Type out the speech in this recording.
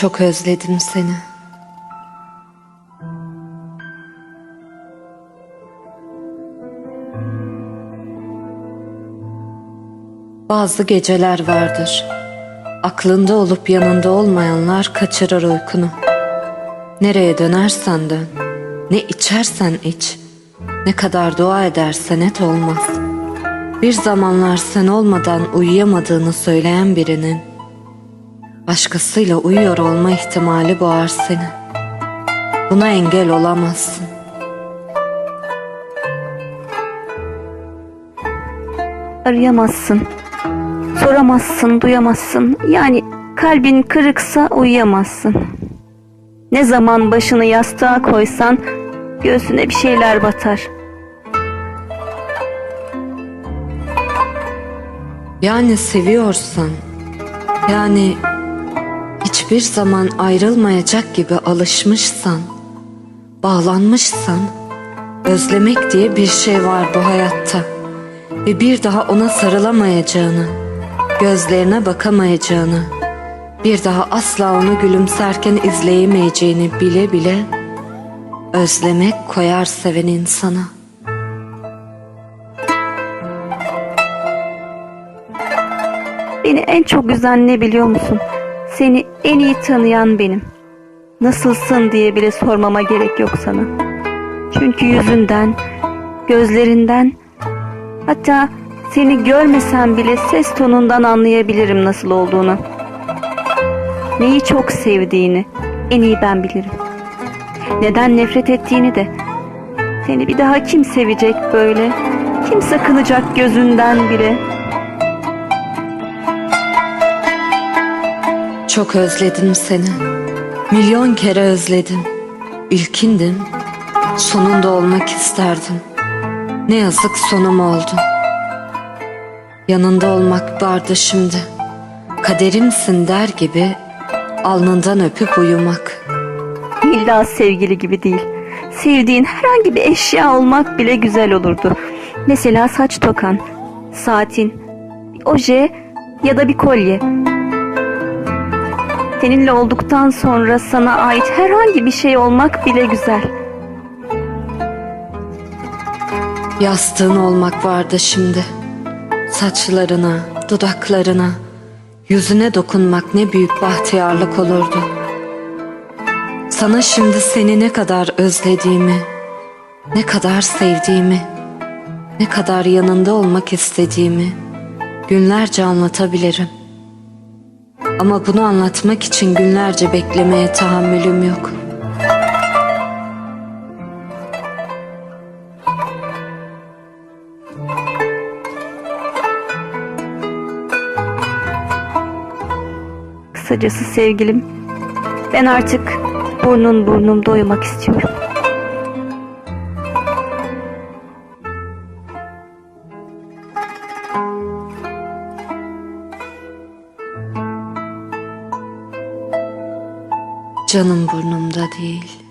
Çok özledim seni. Bazı geceler vardır. Aklında olup yanında olmayanlar kaçırır uykunu. Nereye dönersen dön, ne içersen iç, ne kadar dua edersen et olmaz. Bir zamanlar sen olmadan uyuyamadığını söyleyen birinin başkasıyla uyuyor olma ihtimali boğar seni. Buna engel olamazsın. Arayamazsın. Soramazsın, duyamazsın. Yani kalbin kırıksa uyuyamazsın. Ne zaman başını yastığa koysan göğsüne bir şeyler batar. Yani seviyorsan, yani hiçbir zaman ayrılmayacak gibi alışmışsan, bağlanmışsan, özlemek diye bir şey var bu hayatta. Ve bir daha ona sarılamayacağını, gözlerine bakamayacağını, bir daha asla onu gülümserken izleyemeyeceğini bile bile özlemek koyar seven insana. Beni en çok üzen ne biliyor musun? Seni en iyi tanıyan benim. Nasılsın diye bile sormama gerek yok sana. Çünkü yüzünden, gözlerinden, hatta seni görmesem bile ses tonundan anlayabilirim nasıl olduğunu. Neyi çok sevdiğini en iyi ben bilirim. Neden nefret ettiğini de. Seni bir daha kim sevecek böyle? Kim sakınacak gözünden bile?'' Çok özledim seni. Milyon kere özledim. İlkindim. Sonunda olmak isterdim. Ne yazık sonum oldu. Yanında olmak vardı şimdi. Kaderimsin der gibi alnından öpüp uyumak. İlla sevgili gibi değil. Sevdiğin herhangi bir eşya olmak bile güzel olurdu. Mesela saç tokan, saatin, oje ya da bir kolye. Seninle olduktan sonra sana ait herhangi bir şey olmak bile güzel. Yastığın olmak vardı şimdi. Saçlarına, dudaklarına, yüzüne dokunmak ne büyük bahtiyarlık olurdu. Sana şimdi seni ne kadar özlediğimi, ne kadar sevdiğimi, ne kadar yanında olmak istediğimi günlerce anlatabilirim. Ama bunu anlatmak için günlerce beklemeye tahammülüm yok. Kısacası sevgilim, ben artık burnun burnumda uyumak istiyorum. Canım burnumda değil.